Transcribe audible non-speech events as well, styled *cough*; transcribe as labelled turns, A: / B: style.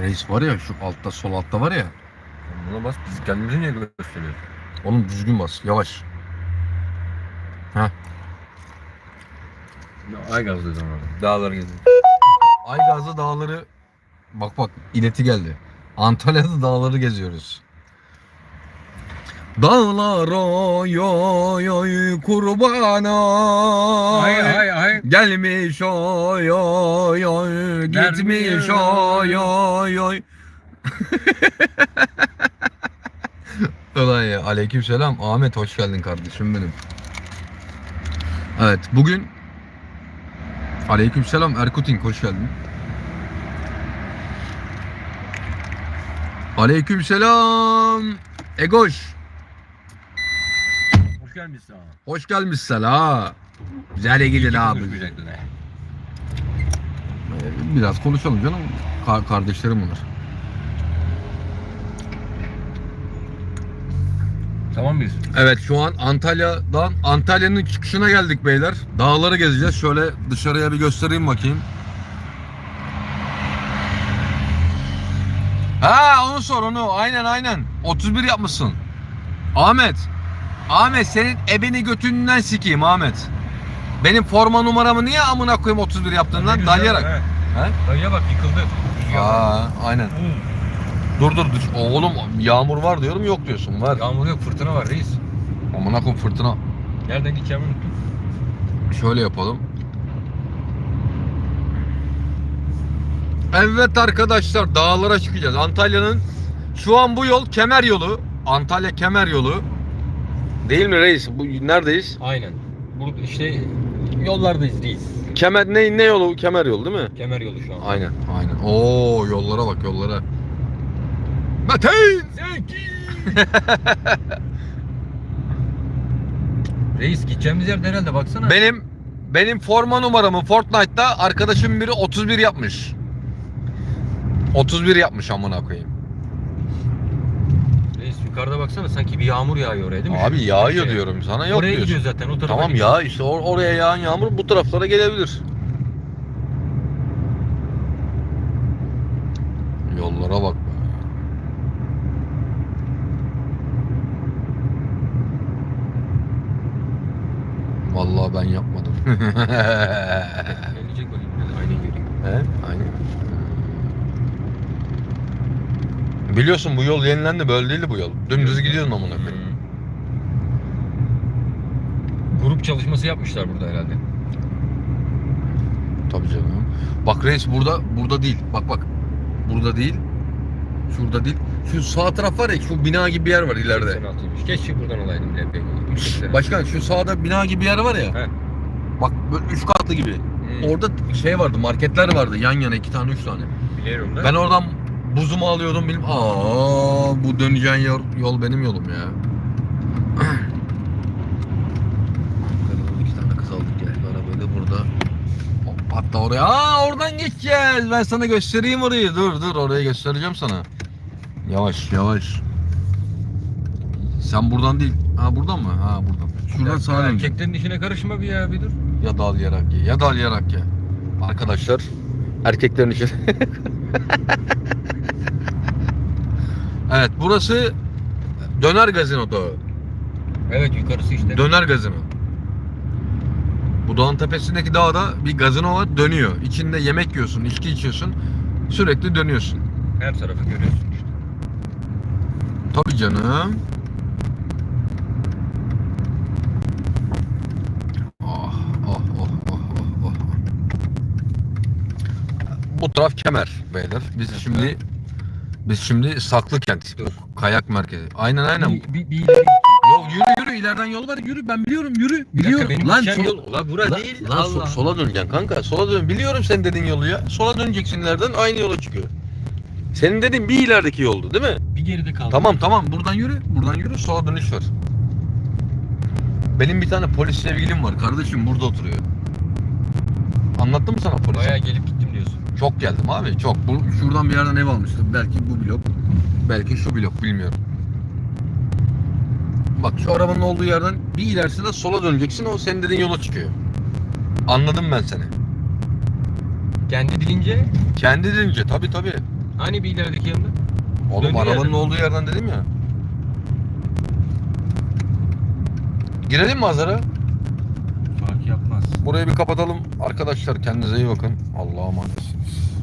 A: Reis var ya şu altta sol altta var ya.
B: Buna bas biz kendimizi niye gösteriyoruz?
A: Oğlum düzgün bas yavaş.
B: Ay gazlı zaman. Dağlar geziyor.
A: Aygazlı dağları bak bak ileti geldi. Antalya'da dağları geziyoruz. Dağlar oy oy oy kurbana
B: Ay ay ay.
A: Gelmiş oy oy oy gitmiş oy oy oy *laughs* Ulan ya aleykümselam Ahmet hoş geldin kardeşim benim. Evet bugün Aleykümselam Erkuting hoş geldin. Aleykümselam Egoş
B: Hoş gelmişsin abi.
A: hoş gelmişsin ha. Güzel gidin abi.
B: Konuşmayacaktın he.
A: Ee, Biraz konuşalım canım. Ka- kardeşlerim bunlar.
B: Tamam biz.
A: Evet şu an Antalya'dan Antalya'nın çıkışına geldik beyler. Dağları gezeceğiz. Şöyle dışarıya bir göstereyim bakayım. Ha onu sor onu. Aynen aynen. 31 yapmışsın. Ahmet. Ahmet senin ebeni götünden sikeyim Ahmet. Benim forma numaramı niye amına koyayım 31 yaptın lan? Dalyarak. He?
B: Dayıya bak yıkıldı.
A: Aa, aynen. Dur dur dur. Oğlum yağmur var diyorum yok diyorsun. Var.
B: Yağmur yok fırtına var reis.
A: Amına koyayım fırtına.
B: Nereden gideceğimi unuttum.
A: Şöyle yapalım. Evet arkadaşlar dağlara çıkacağız. Antalya'nın şu an bu yol kemer yolu. Antalya kemer yolu. Değil mi reis? Bu neredeyiz?
B: Aynen. Burada işte yollardayız reis.
A: Kemer ne ne yolu? Kemer yolu değil mi?
B: Kemer yolu şu an.
A: Aynen, aynen. Oo yollara bak yollara. Metin!
B: Zeki! *laughs* reis gideceğimiz yerde herhalde baksana.
A: Benim benim forma numaramı Fortnite'ta arkadaşım biri 31 yapmış. 31 yapmış amına koyayım.
B: Yukarıda baksana sanki bir yağmur yağıyor oraya değil mi?
A: Abi
B: Şu
A: yağıyor
B: şey.
A: diyorum sana yok
B: Oraya
A: diyorsun.
B: gidiyor zaten o tarafa
A: Tamam
B: gidiyor.
A: ya işte or- oraya yağan yağmur bu taraflara gelebilir. Yollara bak. be. Vallahi ben yapmadım. *laughs*
B: Gelecek bakayım. Aynen göreyim.
A: He? Aynen. Biliyorsun bu yol yenilendi böyle değildi bu yol. Dümdüz gidiyorsun amına koyayım.
B: Hmm. Grup çalışması yapmışlar burada herhalde.
A: Tabii canım. Bak reis burada burada değil. Bak bak. Burada değil. Şurada değil. Şu sağ taraf var ya şu bina gibi bir yer var ileride.
B: 86'ymış. Keşke buradan alaydım. LP.
A: Başkan şu sağda bina gibi bir yer var ya.
B: He.
A: Bak böyle üç katlı gibi.
B: Hmm.
A: Orada şey vardı marketler vardı yan yana iki tane üç tane.
B: Biliyorum da.
A: Ben oradan buzumu alıyordum benim. Aa bu döneceğin yol, yol benim yolum ya. *clears throat* iki tane kız aldık gel. Arabayı da burada. Hop, Hatta oraya. Aa oradan geçeceğiz. Ben sana göstereyim orayı. Dur dur oraya göstereceğim sana. Yavaş yavaş. Sen buradan değil. Ha buradan mı? Ha buradan. Şuradan sağa döneceğim.
B: Erkeklerin işine karışma bir ya bir dur.
A: Ya dal yarak ye. Ya dal yarak ye. Arkadaşlar erkeklerin için. *laughs* evet burası Döner Gazino Dağı.
B: Evet yukarısı işte.
A: Döner Gazino. Bu dağın tepesindeki dağda bir gazino var dönüyor. İçinde yemek yiyorsun, içki içiyorsun. Sürekli dönüyorsun.
B: Her tarafı görüyorsun işte.
A: Tabii canım. Oh, oh, oh, oh, oh, oh. Bu taraf Kemer beyler. Biz şimdi biz şimdi Saklı Kent. Kayak merkezi. Aynen aynen.
B: Bir, bir, bir ileri
A: Yol yürü yürü ileriden yol var yürü ben biliyorum yürü.
B: Bir dakika,
A: Biliyorum.
B: benim
A: lan
B: gideceğim
A: sol-
B: yol. Ulan bura
A: lan,
B: değil.
A: lan so-
B: Allah.
A: sola döneceksin kanka. Sola dön. Biliyorum sen dediğin yolu ya. Sola döneceksin ileriden aynı yola çıkıyor. Senin dediğin bir ilerideki yoldu değil mi?
B: Bir geride kaldı.
A: Tamam tamam buradan yürü. Buradan yürü sola dönüş var. Benim bir tane polis sevgilim var. Kardeşim burada oturuyor. Anlattım mı sana polisi?
B: Bayağı gelip gittim diyorsun.
A: Çok geldim abi çok. Bu, şuradan bir yerden ev almıştım. Belki bu blok. Belki şu blok bilmiyorum. Bak şu arabanın olduğu yerden bir ilerisinde sola döneceksin. O senin dediğin yola çıkıyor. Anladım ben seni.
B: Kendi dilince
A: Kendi denince tabii tabii.
B: Hani bir ilerideki yanında?
A: Oğlum
B: Döndüğü
A: arabanın
B: yerden.
A: olduğu yerden dedim ya. Girelim mi Hazar'a?
B: Fark yapmaz.
A: Burayı bir kapatalım. Arkadaşlar kendinize iyi bakın. Allah'a emanetsiniz.